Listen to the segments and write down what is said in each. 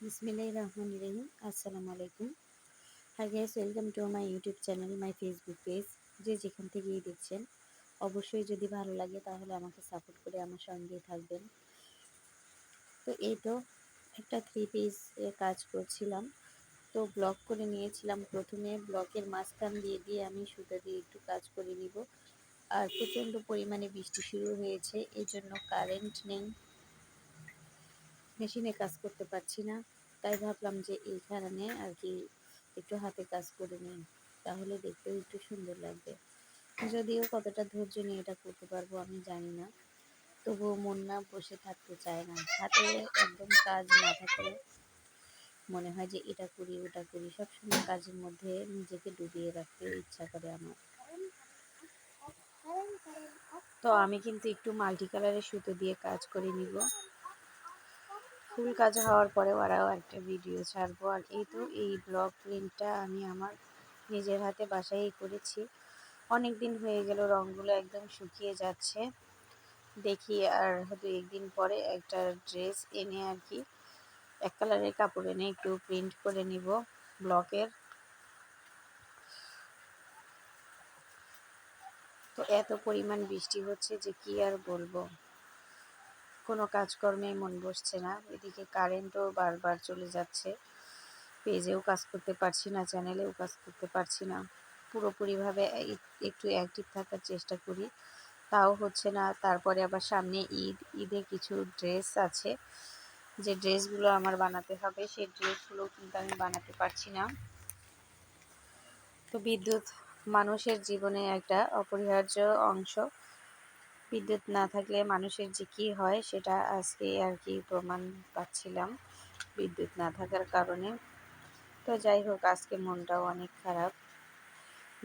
বিসমিল্লাহির রহমানির রহিম আসসালামু আলাইকুম hi guys welcome to my YouTube channel my Facebook page যে যেখান থেকেই দেখছেন, অবশ্যই যদি ভালো লাগে তাহলে আমাকে সাপোর্ট করে আমার সঙ্গে থাকবেন। তো এই তো একটা থ্রি পিস কাজ করছিলাম। তো ব্লক করে নিয়েছিলাম। প্রথমে ব্লকের মাঝখান দিয়ে দিয়ে আমি সুতা দিয়ে একটু কাজ করে নিব। আর প্রচণ্ড পরিমাণে বৃষ্টি শুরু হয়েছে এই জন্য কারেন্ট নেই। মেশিনে কাজ করতে পারছি না। তাই ভাবলাম যে এই কারণে আর কি একটু হাতে কাজ করে নিই। তাহলে দেখতেও একটু সুন্দর লাগবে। যদিও কতটা ধৈর্য নিয়ে এটা করতে পারব আমি জানি না। তবুও মন না বসে থাকতে চায় না। হাতে একদম কাজ না থাকলে মনে হয় যে এটা করি, ওটা করি। সবসময় কাজের মধ্যে নিজেকে ডুবিয়ে রাখতে ইচ্ছা করে আমার। তো আমি কিন্তু একটু মাল্টি কালারের সুতো দিয়ে কাজ করে নিব। ফুল কাজ হওয়ার পরে ওরাও একটা ভিডিও ছাড়বো। আর এই তো এই ব্লগ প্রিন্টটা আমি আমার নিজের হাতে বাসায় করেছি। অনেক দিন হয়ে গেল রঙগুলো একদম শুকিয়ে যাচ্ছে। দেখি আর হয়তো একদিন পরে একটা ড্রেস এনে আর কি এক কালারের কাপড় এনে একটু প্রিন্ট করে নিব ব্লকের তো এত পরিমাণ বৃষ্টি হচ্ছে যে কি আর বলব? কোনো কাজকর্মে মন বসছে না। এদিকে কারেন্টও বারবার চলে যাচ্ছে। পেজেও কাজ করতে পারছি না, চ্যানেলেও কাজ করতে পারছি না। পুরোপুরিভাবে একটু অ্যাক্টিভ থাকার চেষ্টা করি। তাও হচ্ছে না। তারপরে আবার সামনে ঈদ। ঈদে কিছু ড্রেস আছে। যে ড্রেসগুলো আমার বানাতে হবে, সেই ড্রেসগুলো কিন্তু আমি বানাতে পারছি না। তো বিদ্যুৎ মানুষের জীবনে একটা অপরিহার্য অংশ। বিদ্যুৎ না থাকলে মানুষের যে কী হয় সেটা আজকে আর কি প্রমাণ পাচ্ছিলাম বিদ্যুৎ না থাকার কারণে। তো যাই হোক, আজকে মনটাও অনেক খারাপ।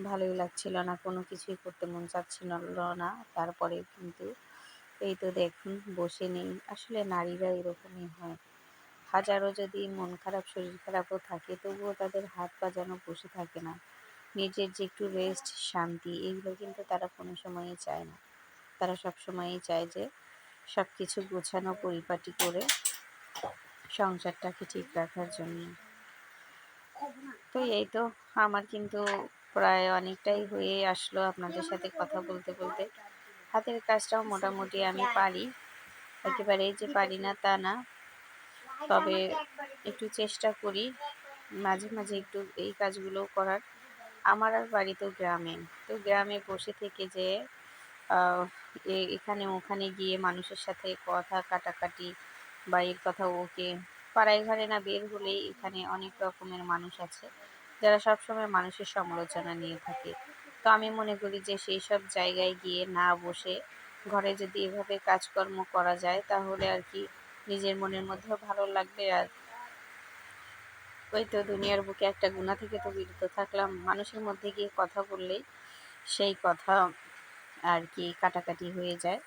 ভালোই লাগছিল না, কোনো কিছুই করতে মন চাচ্ছিল না, তারপরে কিন্তু এই তো দেখুন, বসে নেই। আসলে নারীরা এরকমই হয়। হাজারো যদি মন খারাপ, শরীর খারাপও থাকে, তবুও তাদের হাত পা যেন বসে থাকে না। নিজের যে একটু রেস্ট শান্তি এগুলো কিন্তু তারা কোনো সময়ই চায় না। তারা সবসময়ই চায় যে সব কিছু গোছানো, পরিপাটি করে সংসারটাকে ঠিক রাখার জন্য। তো এই তো আমার কিন্তু প্রায় অনেকটাই হয়ে আসলো আপনাদের সাথে কথা বলতে বলতে। হাতের কাজটাও মোটামুটি আমি পারি। একেবারে যে পারি না তা না। তবে একটু চেষ্টা করি মাঝে মাঝে একটু এই কাজগুলো করার। আমার আর বাড়ি তো গ্রামে। তো গ্রামে বসে থেকে যে এখানে ওখানে গিয়ে মানুষের সাথে কথা কাটাকাটি বা এর কথা ওকে পাড়ায় ঘরে না বের হলেই এখানে অনেক রকমের মানুষ আছে, যারা সবসময় মানুষের সমালোচনা নিয়ে থাকে। তো আমি মনে করি যে সেই সব জায়গায় গিয়ে না বসে ঘরে যদি এভাবে কাজকর্ম করা যায়, তাহলে আর কি নিজের মনের মধ্যেও ভালো লাগবে। আর ওই তো দুনিয়ার বুকে একটা গুণা থেকে তো বিরত থাকলাম। মানুষের মধ্যে গিয়ে কথা বললেই সেই কথা আর কি কাটাকাটি হয়ে যায়।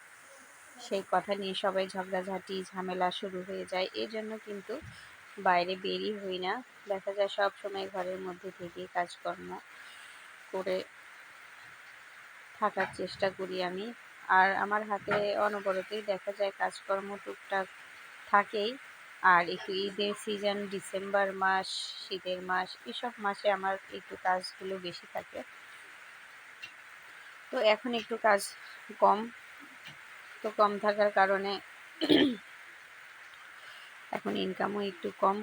সেই কথা নিয়ে সবাই ঝগড়াঝাটি, ঝামেলা শুরু হয়ে যায়। এই জন্য কিন্তু বাইরে বেরই হই না। দেখা যায় সব সময় ঘরের মধ্যে থেকে কাজকর্ম করে থাকার চেষ্টা করি আমি। আর আমার হাতে অনবরতই দেখা যায় কাজকর্ম টুকটাক থাকেই। আর একটু ঈদের সিজন ডিসেম্বর মাস, শীতের মাস, এসব মাসে আমার একটু কাজগুলো বেশি থাকে। তো এখন একটু কাজ কম তো কম থাকার কারণে এখন ইনকামও একটু কম।